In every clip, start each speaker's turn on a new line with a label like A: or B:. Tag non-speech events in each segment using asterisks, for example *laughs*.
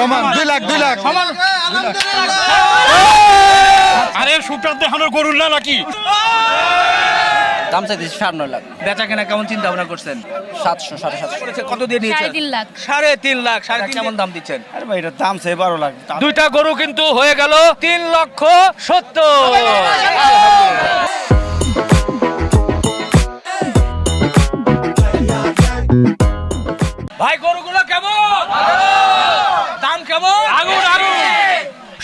A: সমান দুই লাখ দুই লাখ।
B: সমান। আরে সুটার দেখানোর গরুর না নাকি?
C: দাম চাইতেছি সাড়ে নয় লাখ।
B: বেচা কেনা কেমন চিন্তা ভাবনা করছেন?
C: সাতশো সাড়ে সাতশো।
B: কত দিয়ে নিয়েছেন?
D: তিন লাখ।
B: সাড়ে তিন লাখ সাড়ে কেমন দাম দিচ্ছেন?
A: আরে ভাই এটা দাম চাই বারো লাখ।
B: দুইটা গরু কিন্তু হয়ে গেল তিন লক্ষ সত্তর। ভাই গরুগুলো কেমন দাম কেমন আগুন আগুন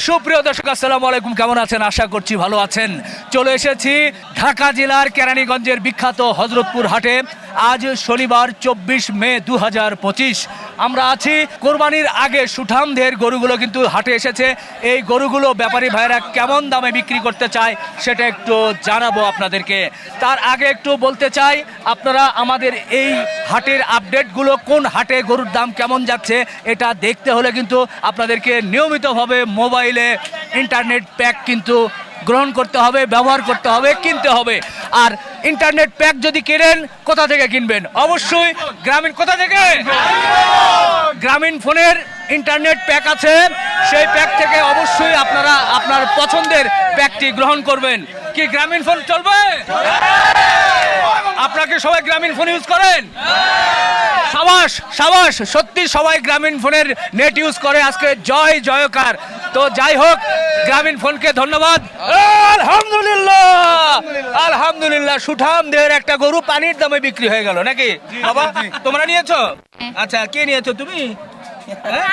B: সুপ্রিয় দর্শক, আসসালামু আলাইকুম। কেমন আছেন? আশা করছি ভালো আছেন। চলে এসেছি ঢাকা জেলার কেরানীগঞ্জের বিখ্যাত হজরতপুর হাটে। আজ শনিবার, চব্বিশ মে দু হাজার পঁচিশ। আমরা আছি কোরবানির আগে সুঠাম সুঠামদের গরুগুলো কিন্তু হাটে এসেছে। এই গরুগুলো ব্যাপারী ভাইরা কেমন দামে বিক্রি করতে চায় সেটা একটু জানাব আপনাদেরকে। তার আগে একটু বলতে চাই, আপনারা আমাদের এই হাটের আপডেটগুলো কোন হাটে গরুর দাম কেমন যাচ্ছে এটা দেখতে হলে কিন্তু আপনাদেরকে নিয়মিতভাবে মোবাইলে ইন্টারনেট প্যাক কিন্তু গ্রহণ করতে হবে, ব্যবহার করতে হবে, কিনতে হবে। আর ইন্টারনেট প্যাক যদি কেনেন, কোথা থেকে কিনবেন? অবশ্যই গ্রামীণ, কোথা থেকে? গ্রামীণ ফোনের ইন্টারনেট প্যাক আছে। সেই প্যাক থেকে অবশ্যই আপনারা আপনার পছন্দের প্যাকটি গ্রহণ করবেন। কি গ্রামীণ ফোন চলবে? আপনাকে সবাই গ্রামীণ ফোন ইউজ করেন? সাবাস সাবাস সত্যি সবাই গ্রামীণ ফোনের নেট ইউজ করে। আজকে জয় জয়কার। তো যাই হোক গ্রামীণ ফোনকে ধন্যবাদ। আলহামদুলিল্লাহ! আলহামদুলিল্লাহ সুঠাম দেহের একটা গরু পানির দামে বিক্রি হয়ে গেল নাকি? বাবা তোমরা নিয়েছো? আচ্ছা কে নিয়েছো তুমি? হ্যাঁ?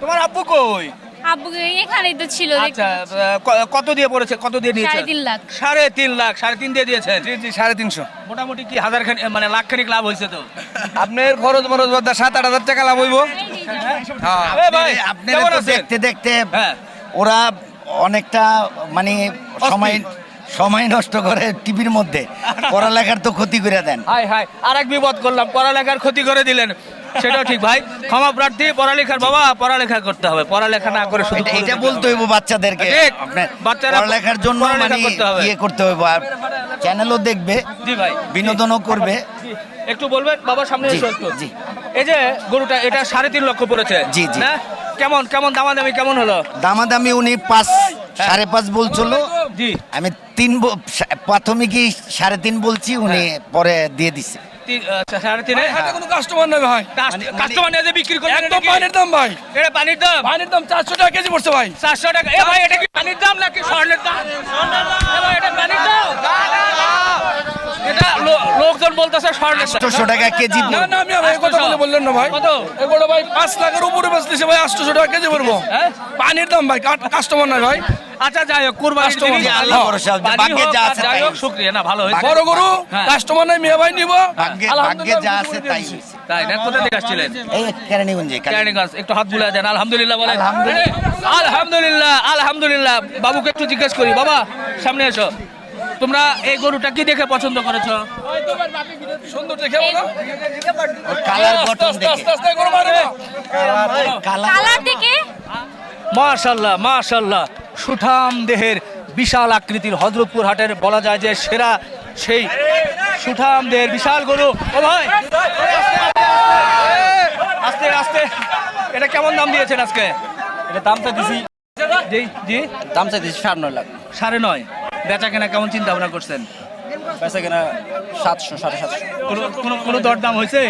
B: তোমার আব্বু কই?
D: আব্বু এখানেই তো ছিল
B: আচ্ছা কত দিয়ে পড়েছে কত দিয়ে নিয়েছে?
D: সাড়ে তিন লাখ।
B: সাড়ে তিন লাখ সাড়ে তিন দিয়ে দিয়েছে?
A: জি জি সাড়ে তিনশো।
B: মোটামুটি কি হাজার খানি মানে লাখ খানিক লাভ হয়েছে তো? *laughs*
A: আপনার খরচ মরচ বাদ সাত আট হাজার টাকা লাভ হইব।
E: আপনারা
B: কেমন
E: দেখতে দেখতে
B: হ্যাঁ।
E: ওরা অনেকটা মানে সময় সময় নষ্ট করে টিভির মধ্যে। *laughs* পড়ালেখার তো ক্ষতি করে দেন।
B: হাই হাই আর এক বিপদ করলাম পড়ালেখার ক্ষতি করে দিলেন। সেটাও ঠিক ভাই। ক্ষমা প্রার্থী পড়ালেখার বাবা পড়ালেখা করতে হবে। পড়ালেখা না করে শুধু
E: এটা- বলতে হইব বাচ্চাদেরকে।
B: বাচ্চারা
E: পড়ালেখার জন্য মানে। ইয়ে করতে হইব। আর চ্যানেলও দেখবে
B: জি ভাই।
E: বিনোদনও করবে।
B: একটু বলবেন বাবা সামনে
E: জি,
B: একটু।
E: জি।
B: এই যে গরুটা এটা সাড়ে তিন লক্ষ পড়েছে।
E: জি, জি।
B: কেমন কেমন দামাদামি কেমন হলো?
E: দামাদামি উনি পাঁচ সাড়ে পাঁচ বলছিল। আমি তিন প্রাথমিকই সাড়ে তিন বলছি উনি পরে দিয়ে দিছে।
B: তিন- আচ্ছা, সাড়ে তিনে?
F: কোনো কাস্টমার নেই ভাই।
B: কাস্টমার নিয়ে যে বিক্রি
F: একদম পানির দাম ভাই।
B: এটা পানির দাম?
F: পানির দাম চারশো টাকা কেজি পড়ছে ভাই।
B: চারশো টাকা। এ ভাই এটা কি পানির দাম নাকি স্বর্ণের দাম? ভাই, এটা পানির দাম? এটা লোকজন বলতেছে স্বর্ণের দাম।
E: আটশোশো টাকা কেজি
F: না না আমি ভাই এই কথা বলে বললেন না ভাই।
B: কত?
F: এগুলো ভাই পাঁচ লাখের উপরে বেচতেছে ভাই আটশোশো টাকা কেজি পড়ব।
B: হ্যাঁ?
F: পানির দাম ভাই কাস্টমার নাই ভাই।
B: আচ্ছা যাই হোক কুরবানির
F: Customer
B: জিনিস,
F: না,
E: আল্লাহ
B: হ্যাঁ,
E: ভরসা, ভাগ্যে যা আছে
B: যাই হোক। শুক্রিয়া না ভালো হয়েছে।
F: বড় গরু
B: হ্যাঁ।
F: কাস্টমার নাই মেয়ে ভাই নিব।
E: ভাগ্যে ভাগ্যে যা আছে তাই।
B: তাই না কোথা থেকে আসছিলেন?
E: এই কেরানীগঞ্জে
B: কেরানীগঞ্জ একটু হাত বুলাই দেন আলহামদুলিল্লাহ বলেন।
E: আলহামদুলিল্লাহ।
B: আলহামদুলিল্লাহ আলহামদুলিল্লাহ। বাবুকে একটু জিজ্ঞেস করি বাবা সামনে এসো। তোমরা এই গরুটা কি দেখে পছন্দ করেছ?
F: সুন্দর দেখে বলো।
E: কালার গঠন দেখে। কালার
B: সুঠাম দেহের বিশাল আকৃতির হজরতপুর হাটের বলা যায় যে সেরা সেই সুঠাম দেহের বিশাল গরু। ও ভাই আস্তে আস্তে এটা কেমন দাম দিয়েছেন আজকে?
A: এটা দামটা দিছি
B: জি জি।
C: দাম চাইতেছি সাড়ে নয় লাখ।
B: সাড়ে নয়। বেচা কেনা কেমন চিন্তা ভাবনা করছেন?
C: বেচা কেনা সাতশো সাড়ে সাতশো।
B: কোনো কোনো দরদাম হয়েছে?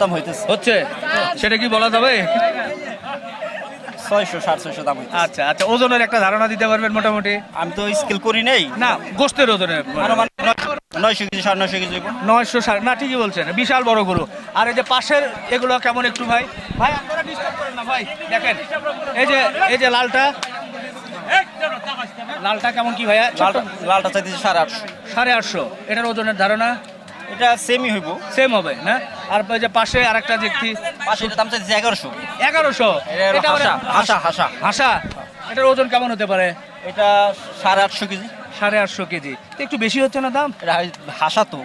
C: দাম হইতেছে।
B: হচ্ছে? সেটা কি বলা যাবে?
C: ছয়শো সাড়ে ছয়শো দাম
B: আচ্ছা আচ্ছা ওজনের একটা ধারণা দিতে পারবেন মোটামুটি?
C: আমি তো স্কেল করি নেই।
B: না গোস্তের ওজনের।
C: নয়শো কেজি সাড়ে নয়শো কেজি
B: নয়শো সাড়ে না ঠিকই বলছেন বিশাল বড় গরু। আর এই যে পাশের এগুলো কেমন একটু ভাই? ভাই আপনারা ডিস্টার্ব করেন না ভাই দেখেন এই যে এই যে লালটা। লালটা কেমন কি ভাইয়া?
C: লালটা লালটা চাইতেছি সাড়ে আটশো।
B: সাড়ে আটশো এটার ওজনের ধারণা?
C: এটা সেমই হইব।
B: সেম হবে না? আর ওই যে পাশে আরেকটা দেখছি
C: দাম এগারোশো।
B: এগারোশো?
C: এটা হাসা হাসা। হাসা?
B: এটার ওজন কেমন হতে পারে?
C: এটা সাড়ে আটশো কেজি।
B: সাড়ে আটশো কেজি। একটু বেশি হচ্ছে না দাম?
C: হাসা তো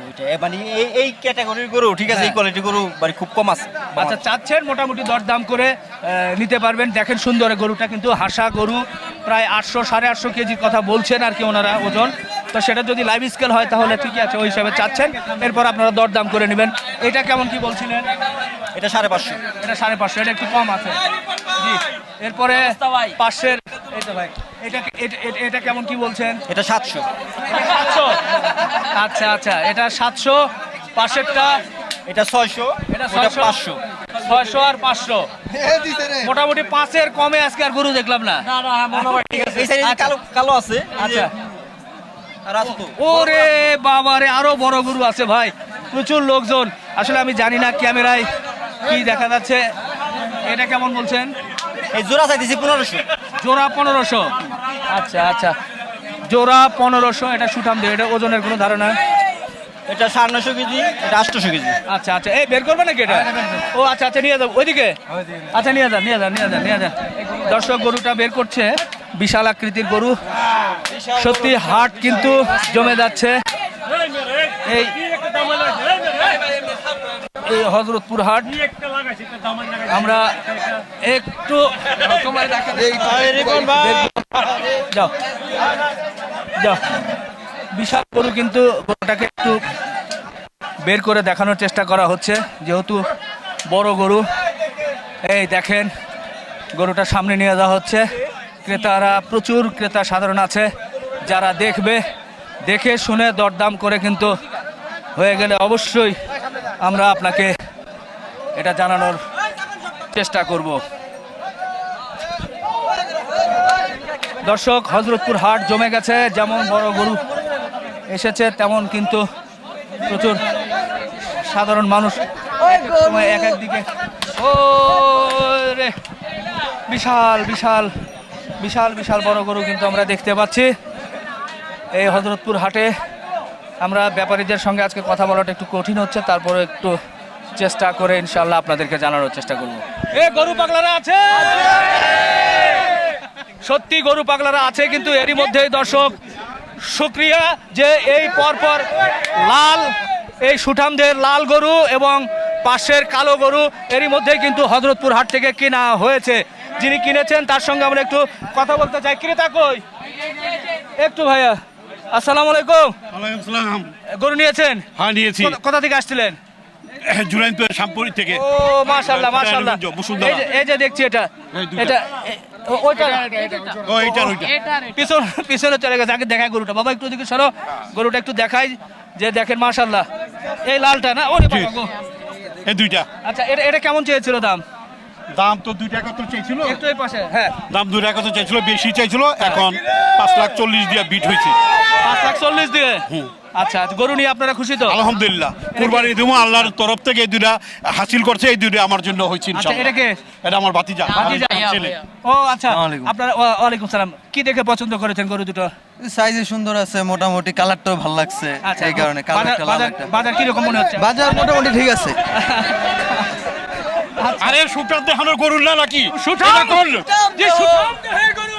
C: মানে এই এই ক্যাটাগরির গরু ঠিক আছে এই
B: হ্যাঁ।
C: কোয়ালিটি গরু মানে খুব কম আছে।
B: আচ্ছা চাচ্ছেন মোটামুটি দরদাম করে নিতে পারবেন। দেখেন সুন্দর গরুটা কিন্তু হাসা গরু প্রায় আটশো সাড়ে আটশো কেজির কথা বলছেন আর কি ওনারা ওজন। তো সেটা যদি লাইভ স্কেল হয় তাহলে ঠিকই আছে ওই হিসাবে চাচ্ছেন। এরপর আপনারা দরদাম করে নেবেন। এটা কেমন কি বলছিলেন?
C: এটা সাড়ে পাঁচশো।
B: এটা সাড়ে পাঁচশো এটা একটু কম আছে। জি। এরপরে পাশের এই তো ভাই। এটা এটা- এটা- এটা কেমন কি বলছেন?
C: এটা সাতশো।
B: আচ্ছা আচ্ছা এটা সাতশো পাশেরটা?
C: এটা ছয়শো
B: এটা
C: পাঁচশো।
B: ছয়শো আর পাঁচশো? মোটামুটি পাঁচের কমে আজকে আর গরু দেখলাম না।
C: এই সাইডে
B: আচ্ছা।
C: কালো কালো আছে
B: আচ্ছা। ওরে বাবারে আরও বড় গরু আছে ভাই। প্রচুর লোকজন। আসলে আমি জানি না ক্যামেরায় কি দেখা যাচ্ছে। এটা কেমন বলছেন?
C: এই জোড়া চাইতেছি পনেরোশো।
B: জোড়া পনেরোশো। আচ্ছা আচ্ছা। জোড়া পনেরোশো এটা সুঠাম দিয়ে। এটা ওজনের কোনো ধারণা?
C: এটা সাড়ে নশো কেজি এটা আটশোশো কেজি।
B: আচ্ছা আচ্ছা। এই বের করবে নাকি এটা? ও আচ্ছা আচ্ছা নিয়ে যাব। ওইদিকে? আচ্ছা নিয়ে যান নিয়ে যান নিয়ে যান নিয়ে যান দর্শক গরুটা বের করছে। বিশাল আকৃতির গরু। সত্যি হাট কিন্তু জমে যাচ্ছে। এই এই হজরতপুর হাট। আমরা একটু যাও। যাও। বিশাল গরু কিন্তু গরুটাকে একটু বের করে দেখানোর চেষ্টা করা হচ্ছে যেহেতু বড় গরু। এই দেখেন গরুটা সামনে নিয়ে যাওয়া হচ্ছে। ক্রেতারা প্রচুর ক্রেতা সাধারণ আছে। যারা দেখবে দেখে শুনে দরদাম করে কিন্তু হয়ে গেলে অবশ্যই আমরা আপনাকে এটা জানানোর চেষ্টা করব। দর্শক, হজরতপুর হাট জমে গেছে, যেমন বড় গরু এসেছে, তেমন কিন্তু প্রচুর সাধারণ মানুষ এক এক সময় এক এক দিকে। ও রে, বিশাল বিশাল বিশাল বিশাল বড় গরু কিন্তু আমরা দেখতে পাচ্ছি। এই হজরতপুর হাটে আমরা ব্যাপারীদের সঙ্গে আজকে কথা বলাটা একটু কঠিন হচ্ছে, তারপরে একটু চেষ্টা করে ইনশাল্লাহ আপনাদেরকে জানানোর চেষ্টা করব। এ গরু পাগলারা আছে? সত্যি গরু পাগলারা আছে কিন্তু এরই মধ্যেই দর্শক শুক্রিয়া যে এই পরপর লাল এই সুঠামদের লাল গরু এবং পাশের কালো গরু এরই মধ্যেই কিন্তু হজরতপুর হাট থেকে কেনা হয়েছে। যিনি কিনেছেন তার সঙ্গে আমরা একটু কথা বলতে চাই। ক্রেতা কই? একটু ভাইয়া আসসালামু আলাইকুম।
G: সালাম।
B: গরু নিয়েছেন?
G: হ্যাঁ নিয়েছি।
B: কোথা থেকে আসছিলেন? *laughs*
G: জুরাইনপুর শ্যামপুরি থেকে।
B: ও মাশাআল্লাহ মাশাআল্লাহ। এই যে এই যে দেখছি এটা এটা ওইটা
G: ও এইটার ওইটা।
B: পিছন পিছনে চলে গেছে আগে দেখায় গরুটা। বাবা একটু দিকে সরো। গরুটা একটু দেখাই যে দেখেন মাশাআল্লাহ। এই লালটা না? ওরে বাবা গো।
G: এই দুইটা।
B: আচ্ছা এটা এটা কেমন চেয়েছিল দাম?
G: দাম তো দুই টাকা তো চাইছিল
B: একটু এই পাশে হ্যাঁ।
G: দাম দুই টাকা তো চাইছিল বেশি চাইছিল। এখন পাঁচ লাখ চল্লিশ দিয়ে বিট হয়েছে।
B: পাঁচ লাখ চল্লিশ দিয়ে? আচ্ছা আচ্ছা গরু নিয়ে আপনারা খুশি তো?
G: আলহামদুলিল্লাহ। কুরবানি আল্লাহর তরফ থেকে এই দুইটা হাসিল করছে এই দুইটা আমার জন্য হয়েছে
B: আচ্ছা
G: ইনশাআল্লাহ।
B: এটা কে?
G: এটা আমার ভাতিজা
B: ভাতিজা।
G: ছেলে।
B: ও আচ্ছা আপনারা ওয়ালাইকুম সালাম। কি দেখে পছন্দ করেছেন গরু দুটো?
H: সাইজে সুন্দর আছে মোটামুটি কালারটাও ভালো লাগছে
B: আচ্ছা
H: এই কারণে
B: বাজার
H: কালারটা
B: বাজার-
H: একটা
B: বাজার কীরকম মনে হচ্ছে?
H: বাজার মোটামুটি ঠিক আছে।
G: আরে সুটার দেখানোর করুন না নাকি?
B: সুঠাম দেহের গরু।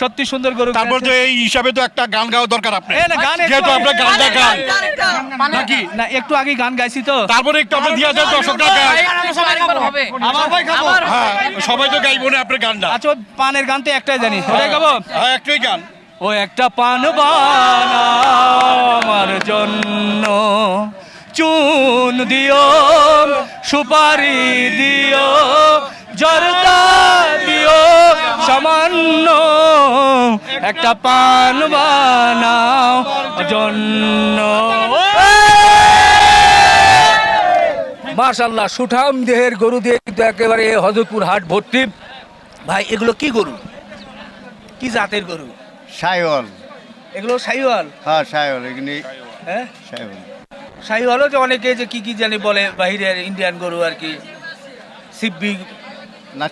B: সত্যি সুন্দর গরু
G: তারপর তো এই হিসাবে তো একটা গান গাওয়া দরকার আপনি
B: এ না, গান
G: যেহেতু আপনার গান নাকি
B: না একটু আগে গান গাইছি তো।
G: তারপরে একটু আপনি দিয়া যান দর্শকরা গান হ্যাঁ সবাই তো গাইবো না আপনার গানটা।
B: আচ্ছা পানের গান তো একটাই জানি। ওটাই গাবো?
G: হ্যাঁ একটাই গান।
B: ও একটা পান আমার জন্য। চুন দিও সুপারি দিও জর্দা দিও সামান্য একটা পান বানাও জন্য। মাশাল্লাহ সুঠাম দেহের গরু দিয়ে কিন্তু একেবারে হজরতপুর হাট ভর্তি। ভাই এগুলো কি গরু? কি জাতের গরু?
E: সায়ল
B: এগুলো শাহিওয়াল
E: হ্যাঁ সায়ল এখানে
B: হ্যাঁ?
E: সায়ল
B: শাহিওয়ালও যে অনেকে যে কি কি জানি বলে বাহিরের ইন্ডিয়ান গরু আর কি। সিব্বি
E: না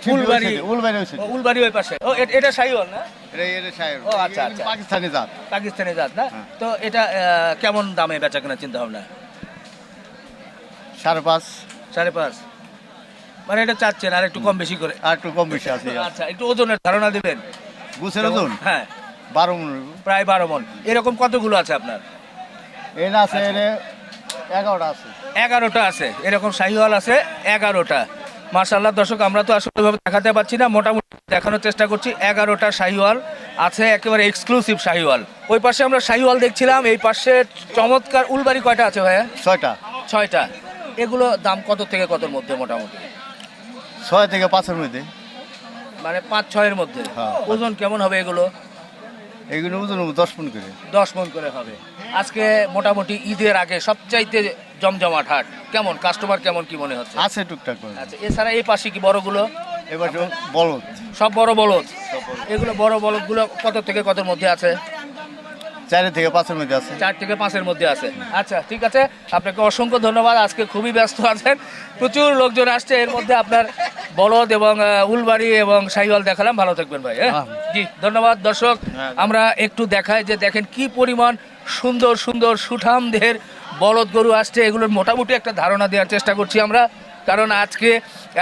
B: ওই পাশে। ও এটা না?
E: এটা
B: ও, আচ্ছা, আচ্ছা।
E: পাকিস্তানি জাত।
B: পাকিস্তানি জাত না?
E: হ্যাঁ।
B: তো এটা কেমন দামে বেচা চিন্তা ভাবনা
E: সাড়ে পাঁচ।
B: সাড়ে পাঁচ। মানে এটা চাচ্ছেন আর একটু কম বেশি করে?
E: আর একটু কম বেশি আছে
B: আচ্ছা একটু ওজনের ধারণা দিবেন।
E: বুঝছেন ওজন?
B: হ্যাঁ।
E: বারো মন
B: প্রায় বারো মন। এরকম কতগুলো আছে আপনার?
E: এটা আছে এগারোটা আছে।
B: এগারোটা আছে। এরকম শাহিওয়াল আছে এগারোটা। মার্শাল্লাহ দর্শক আমরা তো আসলে দেখাতে পারছি না। মোটামুটি দেখানোর চেষ্টা করছি। এগারোটা শাহিওয়াল আছে একেবারে এক্সক্লুসিভ শাহিওয়াল। ওই পাশে আমরা শাহিওয়াল দেখছিলাম এই পাশে চমৎকার উলবাড়ি কয়টা আছে ভাইয়া?
E: ছয়টা।
B: ছয়টা। এগুলো দাম কত থেকে কতর মধ্যে মোটামুটি?
E: ছয় থেকে পাঁচের মধ্যে।
B: মানে পাঁচ ছয়ের মধ্যে?
E: হ্যাঁ।
B: ওজন কেমন হবে এগুলো?
E: এগুলো ওজন দশ পন করে।
B: দশ মন করে হবে। আজকে মোটামুটি ঈদের আগে সবচাইতে জমজমাট হাট। কেমন? কাস্টমার কেমন কি মনে হচ্ছে?
E: আছে টুকটাক করে
B: আচ্ছা এছাড়া এই পাশে কি বড়গুলো?
E: এবার বলদ।
B: সব বড় বলদ? এগুলো বড় বলদগুলো কত থেকে কতর মধ্যে আছে?
E: চারি থেকে পাঁচের মধ্যে আছে।
B: চার থেকে পাঁচের মধ্যে আছে। আচ্ছা ঠিক আছে। আপনাকে অসংখ্য ধন্যবাদ। আজকে খুবই ব্যস্ত আছেন। প্রচুর লোকজন আসছে। এর মধ্যে আপনার বলদ এবং উলবাড়ি এবং সাইওয়াল দেখালাম। ভালো থাকবেন ভাই হ্যাঁ? জি ধন্যবাদ দর্শক। আমরা একটু দেখাই যে দেখেন কি পরিমাণ সুন্দর সুন্দর সুঠাম দেহের বলদ গরু আসছে, এগুলোর মোটামুটি একটা ধারণা দেওয়ার চেষ্টা করছি আমরা। কারণ আজকে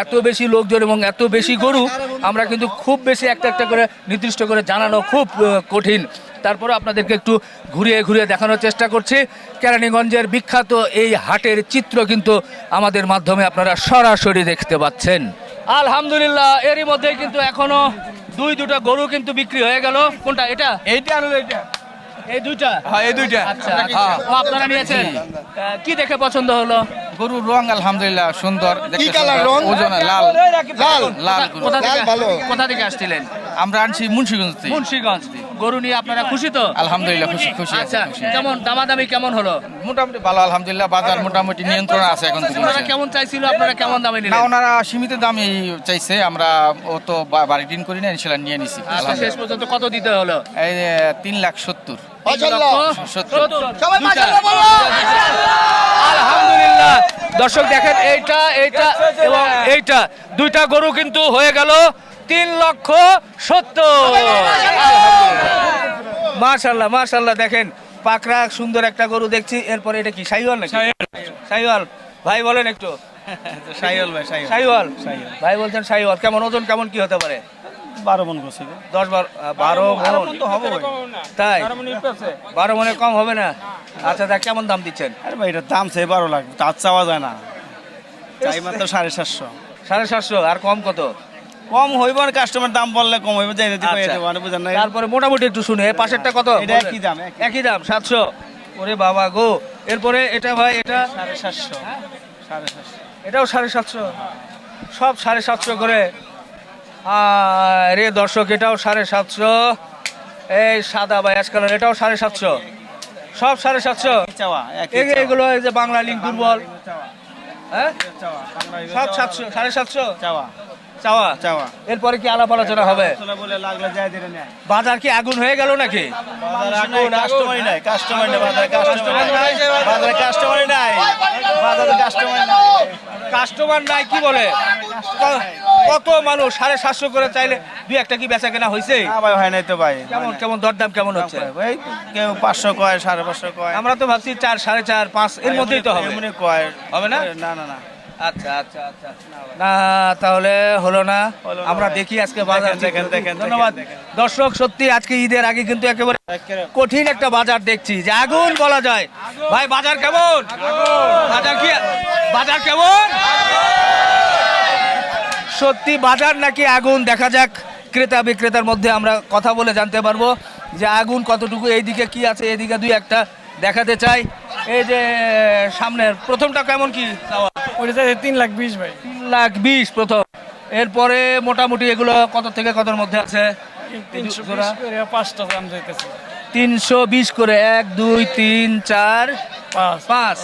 B: এত বেশি লোকজন এবং এত বেশি গরু, আমরা কিন্তু খুব বেশি একটা একটা করে নির্দিষ্ট করে জানানো খুব কঠিন। তারপরে আপনাদেরকে একটু ঘুরিয়ে ঘুরিয়ে দেখানোর চেষ্টা করছি। কেরানীগঞ্জের বিখ্যাত এই হাটের চিত্র কিন্তু আমাদের মাধ্যমে আপনারা সরাসরি দেখতে পাচ্ছেন। আলহামদুলিল্লাহ, এরই মধ্যে কিন্তু এখনও দুই দুটো গরু কিন্তু বিক্রি হয়ে গেল। কোনটা, এটা?
A: এইটা এইটা।
B: এই দুইটা?
A: হ্যাঁ এই দুইটা।
B: আচ্ছা হ্যাঁ। ও আপনারা নিয়েছেন। কি দেখে পছন্দ হলো?
A: গরুর রং আলহামদুলিল্লাহ সুন্দর
E: কি কালার রং?
A: ওজন লাল। লাল। লাল
B: কোথা- থেকে
E: ভালো।
B: কোথা থেকে আসছিলেন?
A: আমরা আনছি মুন্সিগঞ্জ থেকে।
B: মুন্সিগঞ্জ। গরু নিয়ে আপনারা খুশি তো?
A: আলহামদুলিল্লাহ খুশি খুশি
B: আচ্ছা কেমন দামাদামি কেমন হলো?
A: মোটামুটি ভালো আলহামদুলিল্লাহ বাজার মোটামুটি নিয়ন্ত্রণ আছে এখন থেকে।
B: ওনারা কেমন চাইছিল? আপনারা কেমন দামে
A: না
B: নিলেন
A: ওনারা সীমিত দামই চাইছে। আমরা ও তো বাড়ি দিন করি না ইনশাল্লাহ নিয়ে নিছি।
B: আচ্ছা শেষ পর্যন্ত কত দিতে হলো?
A: এই তিন লাখ সত্তর।
B: আলহামদুলিল্লাহ। দর্শক দেখেন এইটা এইটা এবং এইটা। দুইটা গরু কিন্তু হয়ে গেল তিন লক্ষ সত্তর। মাশাল্লাহ মাশাল্লাহ দেখেন পাকড়া সুন্দর একটা গরু দেখছি। এরপরে এটা কি সাইওয়াল নাকি? সাইওয়াল ভাই বলেন একটু।
A: সাইল ভাই সাইল
B: সাইওয়াল ভাই বলছেন সাইওয়াল কেমন ওজন কেমন কি হতে পারে?
A: বারো মন করছে
B: দশ বারো বারো মন?
A: তো হবে
B: তাই? বারো মনে কম হবে না? আচ্ছা তা কেমন দাম দিচ্ছেন?
A: আরে ভাই এটার দাম চাই বারো লাখ তার চাওয়া যায় না। চাই মাত্র সাড়ে সাতশো।
B: সাড়ে সাতশো আর কম কত?
A: কম হইব আর কাস্টমার দাম বললে কম হইব যাই দিতে
B: আচ্ছা।
A: পারি বুঝেন না
B: তারপরে মোটামুটি একটু শুনে পাশেরটা কত?
A: এটা একই দাম, একই।
B: একই দাম সাতশো। ওরে বাবা গো এরপরে এটা ভাই এটা
A: সাড়ে সাতশো। সাড়ে সাতশো
B: এটাও সাড়ে সাতশো। সব সাড়ে সাতশো করে। রে দর্শক এটাও সাড়ে সাতশো। এই সাদা বা অ্যাশ কালার এটাও সাড়ে সাতশো। সব সাড়ে সাতশো। এগুলো এই যে বাংলা লিঙ্ক দুর্বল। হ্যাঁ?
A: চাওয়া
B: সব সাতশো সাড়ে সাতশো?
A: চাওয়া।
B: চাওয়া?
A: চাওয়া।
B: এরপরে কি আলাপ আলোচনা হবে? বাজার কি আগুন হয়ে গেল নাকি?
A: নাই কাস্টমার নাই বাজারে কাস্টমার নাই। বাজারে কাস্টমার নাই।
B: কাস্টমার নাই। কি বলে? কত মানুষ? সাড়ে সাতশো করে চাইলে দুই একটা কি বেচা কেনা হয়েছে
A: ভাই হয় নাই তো ভাই।
B: কেমন কেমন দরদাম কেমন হচ্ছে?
A: ভাই কেউ পাঁচশো কয় সাড়ে পাঁচশো কয়।
B: আমরা তো ভাবছি চার সাড়ে চার পাঁচ এর মধ্যেই তো হবে।
A: এমনি কয়।
B: হবে না?
A: না না না।
B: আচ্ছা আচ্ছা আচ্ছা। না তাহলে হলো না। আমরা। দেখি আজকে বাজার
A: দেখেন, দেখেন, দেখেন,
B: ধন্যবাদ দর্শক সত্যি আজকে ঈদের আগে কিন্তু একেবারে কঠিন একটা বাজার দেখছি। যে আগুন বলা যায়। ভাই বাজার কেমন? বাজার কি বাজার কেমন? সত্যি বাজার নাকি আগুন? দেখা যাক। ক্রেতা বিক্রেতার মধ্যে আমরা কথা বলে জানতে পারব যে আগুন কতটুকু এইদিকে কি আছে এদিকে দুই একটা দেখাতে চাই। এই যে সামনের প্রথমটা কেমন কি
F: ওইটা তিন লাখ বিশ ভাই।
B: তিন লাখ বিশ প্রথম। এরপরে মোটামুটি এগুলো কত থেকে কতর মধ্যে আছে?
F: তিনশো
B: বিশ করে এক দুই তিন চার
F: পাঁচ।
B: পাঁচ।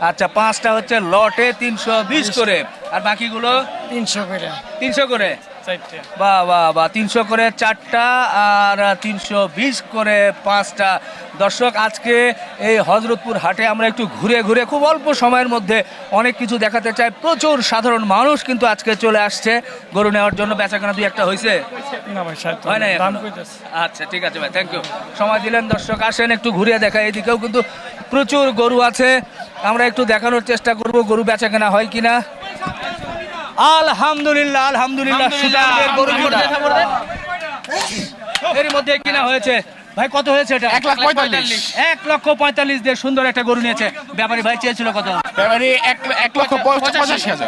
B: আচ্ছা পাঁচটা হচ্ছে লটে তিনশো বিশ করে। আর বাকিগুলো?
F: তিনশো করে।
B: তিনশো করে। বা বা বা তিনশো করে চারটা আর তিনশো বিশ করে পাঁচটা। দর্শক আজকে এই হজরতপুর হাটে আমরা একটু ঘুরে ঘুরে খুব অল্প সময়ের মধ্যে অনেক কিছু দেখাতে চাই। প্রচুর সাধারণ মানুষ কিন্তু আজকে চলে আসছে। গরু নেওয়ার জন্য বেচাকেনা দুই একটা হয়েছে হয় না আচ্ছা ঠিক আছে ভাই থ্যাংক ইউ সময় দিলেন দর্শক আসেন একটু ঘুরিয়ে দেখা এদিকেও কিন্তু প্রচুর গরু আছে। আমরা একটু দেখানোর চেষ্টা করব গরু বেচা কেনা হয় কিনা। আলহামদুলিল্লাহ আলহামদুলিল্লাহ গরু এর মধ্যে কিনা হয়েছে ভাই কত হয়েছে এটা?
F: এক লাখ পঁয়তাল্লিশ।
B: এক লক্ষ পঁয়তাল্লিশ দিয়ে সুন্দর একটা গরু নিয়েছে। ব্যাপারী ভাই চেয়েছিল কত?
F: ব্যাপারে এক লক্ষ পঁচাশি হাজার।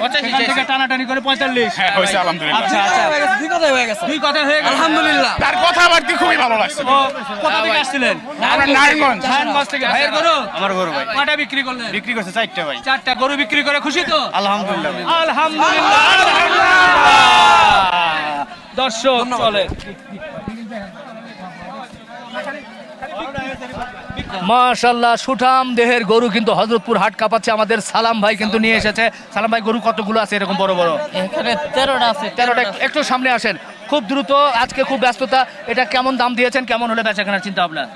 B: থেকে টানাটানি করে পঁয়তাল্লিশ।
F: হ্যাঁ হয়েছে আলহামদুলিল্লাহ।
B: আচ্ছা আচ্ছা। দুই কথা হয়ে গেছে। দুই কথা হয়ে গেছে। আলহামদুলিল্লাহ।
F: তার কথাবার্তা খুবই ভালো লাগছে।
B: কোথা থেকে আসছিলেন?
F: নারায়ণগঞ্জ।
B: নারায়ণগঞ্জ থেকে। ভাইয়ের গরু?
C: আমার গরু ভাই।
B: কটা বিক্রি করলেন?
C: বিক্রি করছে চারটে ভাই।
B: চারটা গরু বিক্রি করে খুশি তো?
C: আলহামদুলিল্লাহ
B: আলহামদুলিল্লাহ। আলহামদুলিল্লাহ। দর্শক চলে। মাশাল্লাহ সুঠাম দেহের গরু কিন্তু হজরতপুর হাট কাঁপাচ্ছে আমাদের সালাম ভাই কিন্তু নিয়ে এসেছে। সালাম ভাই গরু কতগুলো আছে এরকম বড় বড়?
I: এখানে তেরোটা আছে।
B: তেরোটা একটু- সামনে আসেন। খুব দ্রুত আজকে খুব ব্যস্ততা এটা কেমন দাম দিয়েছেন কেমন হলে বেচা কেনার চিন্তা ভাবনা?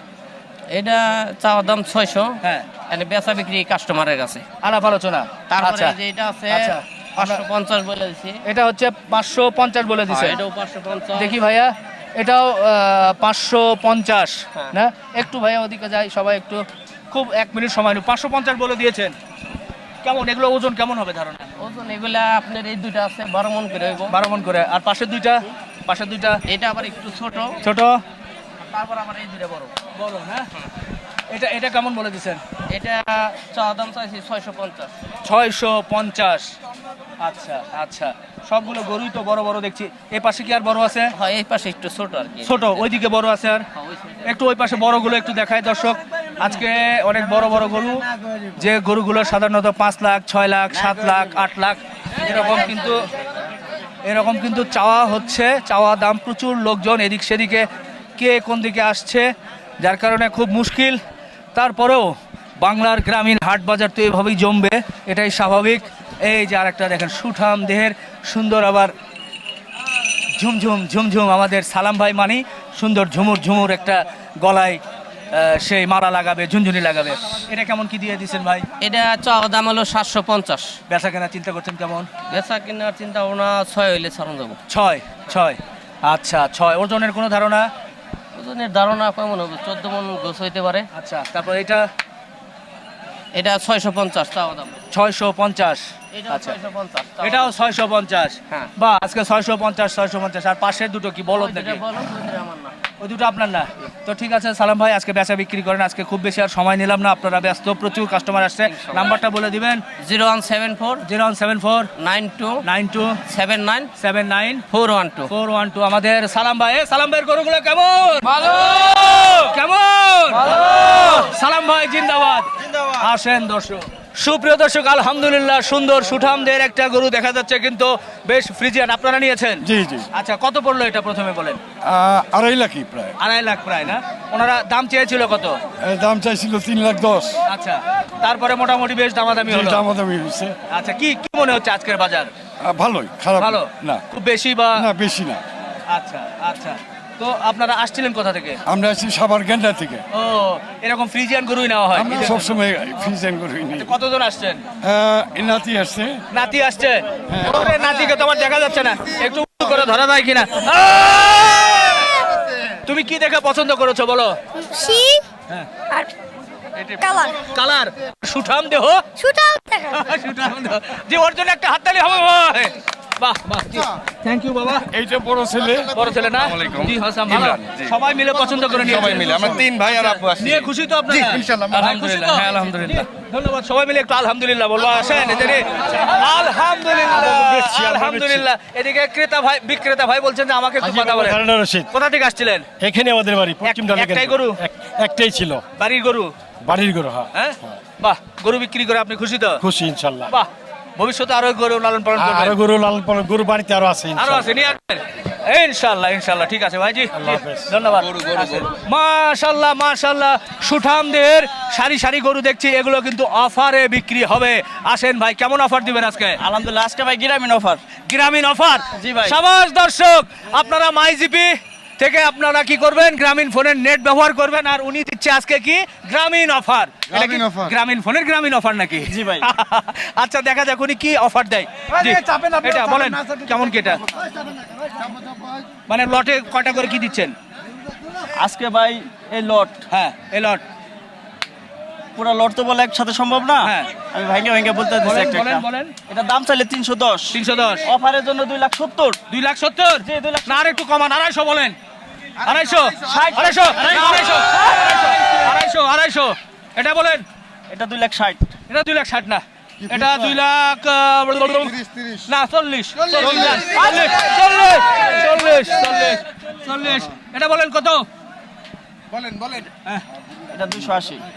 I: এটা চাওয়া দাম ছয়শো।
B: হ্যাঁ।
I: এনে বেচা বিক্রি কাস্টমারের কাছে।
B: আলাপ আলোচনা।
I: তারপরে
B: আচ্ছা।
I: যে এটা আছে
B: আচ্ছা।
I: পাঁচশো পঞ্চাশ বলে দিছি।
B: এটা হচ্ছে পাঁচশো পঞ্চাশ বলে দিছে।
I: হ্যাঁ,
B: দেখি ভাইয়া। এটাও পাঁচশো পঞ্চাশ
I: হ্যাঁ।
B: না? একটু ভাইয়া ওদিকে যাই সবাই একটু খুব এক মিনিট সময় নেব পাঁচশো পঞ্চাশ বলে দিয়েছেন। কেমন এগুলো ওজন কেমন হবে ধারণা?
I: ওজন এগুলা আপনার এই দুইটা আছে বারো মন করে
B: বারো মন করে। আর পাশের দুইটা? পাশের দুইটা?
I: এটা আবার একটু ছোট।
B: ছোট?
I: তারপর আমার এই দুইটা বড়।
B: বড় হ্যাঁ। এটা এটা কেমন বলে দিচ্ছেন?
I: এটা চাওয়া দাম চাইছি ছয়শো পঞ্চাশ।
B: ছয়শো পঞ্চাশ। আচ্ছা আচ্ছা। সবগুলো গরুই তো বড় বড় দেখছি। এ পাশে কি আর বড় আছে?
I: হয় এই পাশে একটু ছোট আর কি।
B: ছোট ওইদিকে বড় আছে আর।
I: হ্যাঁ।
B: একটু ওই পাশে বড়গুলো একটু দেখায় দর্শক। আজকে অনেক বড় বড় গরু। যে গরুগুলো সাধারণত পাঁচ লাখ ছয় লাখ সাত লাখ আট লাখ এরকম কিন্তু এরকম কিন্তু চাওয়া হচ্ছে। চাওয়া দাম প্রচুর লোকজন এদিক সেদিকে কে কোন দিকে আসছে যার কারণে খুব মুশকিল। তারপরেও বাংলার গ্রামীণ হাট বাজার তো এভাবেই জমবে এটাই স্বাভাবিক। এই যে আরেকটা দেখেন সুঠাম দেহের সুন্দর আবার ঝুমঝুম ঝুমঝুম আমাদের সালাম ভাই মানি সুন্দর ঝুমুর ঝুমুর একটা গলায় সেই মারা লাগাবে ঝুনঝুনি লাগাবে। এটা কেমন কি দিয়ে দিচ্ছেন ভাই?
I: এটা চাওয়া দাম হলো সাতশো পঞ্চাশ।
B: বেচা কেনা চিন্তা করছেন কেমন?
I: বেচা কেনার চিন্তা ভাবনা ছয় হইলে ছাড়ানো যাব।
B: ছয় ছয়। আচ্ছা ছয়। ওজনের কোনো ধারণা?
I: ওজনের ধারণা কেমন হবে? চোদ্দ মন গোছ হইতে পারে।
B: আচ্ছা তারপর এটা?
I: এটা ছয়শো পঞ্চাশ তাও দাম।
B: ছয়শো পঞ্চাশ।
I: এটা
B: আচ্ছা।
I: ছয়শো পঞ্চাশ
B: এটাও ছয়শো পঞ্চাশ।
I: হ্যাঁ।
B: বা আজকে ছয়শো পঞ্চাশ ছয়শো পঞ্চাশ। আর পাশের দুটো কি বলদ
I: দেখে
B: নাকি?
I: এটা বলো, আমার না।
B: ওই দুটো আপনার না। তো ঠিক আছে সালাম ভাই আজকে বেচা বিক্রি করেন আজকে খুব বেশি আর সময় নিলাম না আপনারা ব্যস্ত প্রচুর কাস্টমার আসছে। নাম্বারটা বলে দিবেন।
I: Zero one seven four.
B: Zero one seven four.
I: Nine two.
B: Nine two.
I: Seven nine.
B: Seven nine.
I: Four one two.
B: Four one two. আমাদের সালাম ভাই সালাম ভাইয়ের গরুগুলো কেমন? ভালো। কেমন? সালাম ভাই জিন্দাবাদ। আসেন দর্শক। সুপ্রিয় দর্শক আলহামদুলিল্লাহ সুন্দর সুঠামদের একটা গরু দেখা যাচ্ছে কিন্তু বেশ ফ্রিজিয়ান। আপনারা নিয়েছেন?
G: জি জি।
B: আচ্ছা কত পড়ল এটা প্রথমে বলেন?
G: আড়াই লাখই প্রায়।
B: আড়াই লাখ প্রায় না? ওনারা দাম চেয়েছিল কত?
G: দাম চাইছিল তিন লাখ দশ।
B: আচ্ছা তারপরে মোটামুটি বেশ দামাদামি হলো।
G: দামাদামি হয়েছে।
B: আচ্ছা কি কি মনে হচ্ছে আজকের বাজার?
G: ভালোই খারাপ
B: ভালো?
G: না।
B: খুব বেশি বা
G: না বেশি না।
B: আচ্ছা আচ্ছা। তো আপনারা আসছিলেন কোথা থেকে?
G: আমরা আসছি সাবার গেন্ডা থেকে।
B: ও এরকম ফ্রিজিয়ান গরুই নেওয়া হয়।
G: আমরা সবসময় ফ্রিজিয়ান গরুই নি
B: কতজন আসছেন?
G: নাতি আসছে।
B: নাতি আসছে? ওরে নাতিকে তোমার দেখা যাচ্ছে না। একটু করে ধরা যায় কিনা? তুমি কি দেখে পছন্দ করেছ বলো? হ্যাঁ।
D: আর কালার
B: কালার সুঠাম দেহ।
D: সুটাও দেখা *laughs*
B: সুঠাম দেহ। যে ওর জন্য একটা হাততালি হবে ভাই। বাহ বাহ থ্যাংক ইউ বাবা।
G: এইটা বড় ছেলে।
B: বড় ছেলে না? জি হাসান ভালো? সবাই মিলে পছন্দ করে নিয়ে সবাই মিলে। আমরা
C: তিন ভাই আর আব্বু আসছি।
B: নিয়ে খুশি তো আপনারা?
C: ইনশাআল্লাহ।
B: আলহামদুলিল্লাহ। হ্যাঁ আলহামদুলিল্লাহ। ধন্যবাদ। সবাই মিলে একটু আলহামদুলিল্লাহ বলব। আসেন এদিকে। আলহামদুলিল্লাহ। আলহামদুলিল্লাহ। এদিকে ক্রেতা ভাই বিক্রেতা ভাই বলছেন যে আমাকে একটু কথা বলেন। কোথা থেকে আসছিলেন?
J: এখানে আমাদের বাড়ি পশ্চিম
B: একটাই গরু?
J: একটাই ছিল।
B: বাড়ির গরু?
J: বাড়ির গরু হ্যাঁ।
B: হ্যাঁ? বাহ গরু বিক্রি করে আপনি খুশি তো?
J: খুশি ইনশাল্লাহ।
B: বাহ ভবিষ্যতে আরও গরু লালন পালন করবেন।
J: আরও গরু লালন পালন গরু বাড়িতে আরও আছে আরও
B: আছে নিয়ে আসবেন। ইনশাল্লাহ ইনশাল্লাহ ঠিক আছে ভাইজি। ধন্যবাদ। মাশাল্লাহ মাশাল্লাহ সুঠামদের সারি সারি গরু দেখছি এগুলো কিন্তু অফারে বিক্রি হবে। আসেন ভাই কেমন অফার দিবেন আজকে?
C: আলহামদুলিল্লাহ আজকে ভাই গ্রামীণ অফার।
B: গ্রামীণ অফার?
C: জি ভাই।
B: সমাজ দর্শক আপনারা মাইজিপি থেকে আপনারা কি করবেন? গ্রামীণ ফোনের নেট ব্যবহার করবেন। আর উনি দিচ্ছে আজকে কি? গ্রামীণ অফার গ্রামীণ ফোনের গ্রামীণ অফার নাকি?
C: জি ভাই। *laughs*
B: আচ্ছা দেখা যাক উনি কি অফার দেয়। এটা বলেন কেমন কি এটা? মানে লটে কয়টা করে কি দিচ্ছেন?
C: আজকে ভাই এই লট।
B: হ্যাঁ এই লট।
C: পুরো লট তো বলে একসাথে সম্ভব না?
B: হ্যাঁ।
C: আমি ভাইকে ভাইকে বলতে দিচ্ছি একটা এটা দাম চাইলে তিনশো দশ।
B: তিনশো দশ।
C: অফারের জন্য দুই লাখ সত্তর।
B: দুই লাখ সত্তর?
C: জি, দুই লাখ
B: না আর একটু কমান আড়াইশো বলেন। আড়াইশো আড়াইশো আড়াইশো আড়াইশো আড়াইশো এটা বলেন?
C: এটা দুই লাখ ষাট।
B: এটা দুই লাখ ষাট না। এটা দুই লাখ না চল্লিশ চল্লিশ চল্লিশ চল্লিশ চল্লিশ চল্লিশ এটা বলেন কত?
C: এটা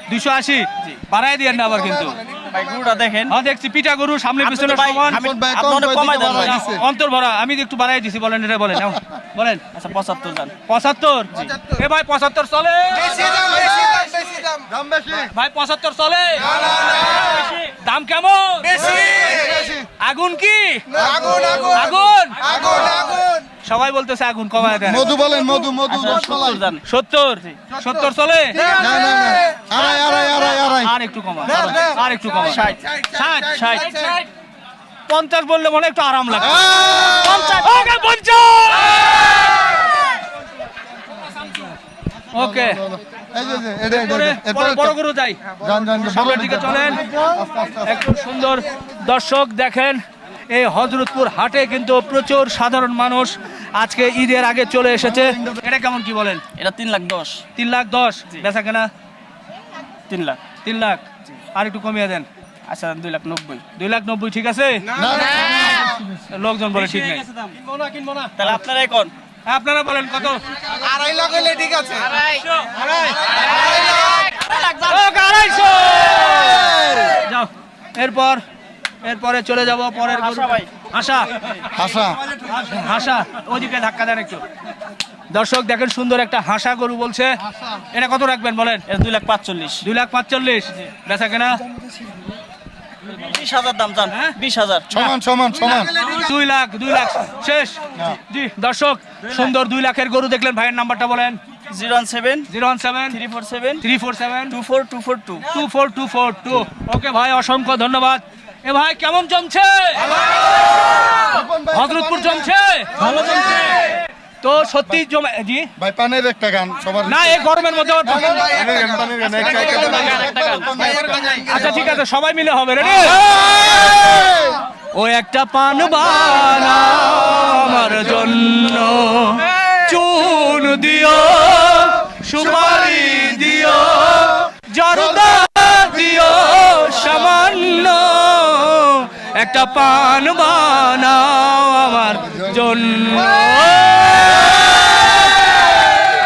C: দুশো আশি।
B: বাড়াই দিয়ে না আবার কিন্তু।
C: দেখেন।
B: হ্যাঁ দেখছি পিঠা গরু সামনে পিছনে
C: আমি- আপনি অনেক কমাই দেন। ভাই।
B: অন্তর ভরা আমি একটু বাড়াই দিছি বলেন এটা বলেন বলেন।
C: আচ্ছা পঁচাত্তর যান
B: পঁচাত্তর? এ ভাই পঁচাত্তর চলে। ভাই পঁচাত্তর চলে। দাম কেমন? আগুন কি? আগুন। সবাই বলতেছে আগুন কমায় দেন।
H: মধু বলেন মধু মধু
C: আচ্ছা, সত্তর
B: সত্তর? চলে?
H: না না না আড়াই আড়াই আড়াই আড়াই।
B: আর একটু কমা আর একটু কমা
C: ষাট
B: ষাট
C: ষাট
B: পঞ্চাশ বললে মনে একটু আরাম লাগে। ওকে, বড় গরু যাই। সামনের দিকে চলেন। একটু সুন্দর দর্শক দেখেন। এই হজরতপুর হাটে কিন্তু প্রচুর সাধারণ মানুষ আজকে ঈদের আগে চলে এসেছে। এটা কেমন কি বলেন?
C: এটা তিন লাখ দশ।
B: তিন লাখ দশ? বেচা কেনা?
C: তিন লাখ।
B: তিন লাখ? আর একটু কমিয়ে দেন।
C: আচ্ছা দুই লাখ নব্বই।
B: দুই লাখ নব্বই ঠিক আছে? লোকজন বলে ঠিক নেই।
C: তাহলে আপনারা এখন
B: আপনারা বলেন কত? ওকে, আড়াইশো! যাও এরপর এরপরে চলে যাব পরের গরু
C: হাসা ভাই।
B: হাসা।
H: হাসা।
B: ওদিকে ধাক্কা দেন একটু। দর্শক দেখেন সুন্দর একটা হাসা গরু বলছে। এটা কত রাখবেন বলেন?
C: এটা দুই লাখ পাঁচচল্লিশ।
B: দুই লাখ পাঁচচল্লিশ। বেচা কেনা?
C: বিশ হাজার দাম যান বিশ হাজার।
H: সমান সমান সমান।
B: দুই লাখ দুই লাখ। শেষ। জি দর্শক সুন্দর দুই লাখের গরু দেখলেন। ভাইয়ের নাম্বারটা বলেন।
C: Zero one seven.
B: Zero one seven.
C: Three four seven.
B: Three four seven.
C: Two four two four two.
B: Two four two four two. Okay ভাই অসংখ্য ধন্যবাদ। এ ভাই কেমন জমছে? হজরতপুর জমছে? ভালো জমছে। তো সত্যি জমে জি?
H: ভাই পানের একটা গান সবার
B: না এই গরমের মধ্যে আচ্ছা ঠিক আছে সবাই মিলে হবে রেডি? ও একটা পান বানা একটা পান বানাও আমার জন্য।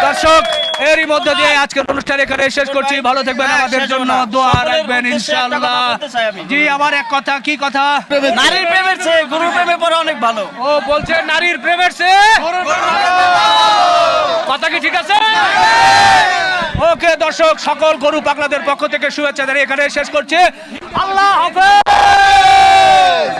B: দর্শক এরই মধ্য দিয়ে আজকের অনুষ্ঠান এখানে শেষ করছি। ভালো থাকবেন আমাদের জন্য দোয়া রাখবেন ইনশাআল্লাহ। জি আমার এক কথা কি কথা?
C: নারীর প্রেমের চেয়ে গরুর প্রেমে পরে অনেক ভালো।
B: ও বলছে নারীর প্রেমের সে কথা কি ঠিক আছে? ওকে দর্শক সকল গরু পাগলাদের পক্ষ থেকে শুভেচ্ছা জানিয়ে এখানে শেষ করছে। আল্লাহ হাফেজ! Yes!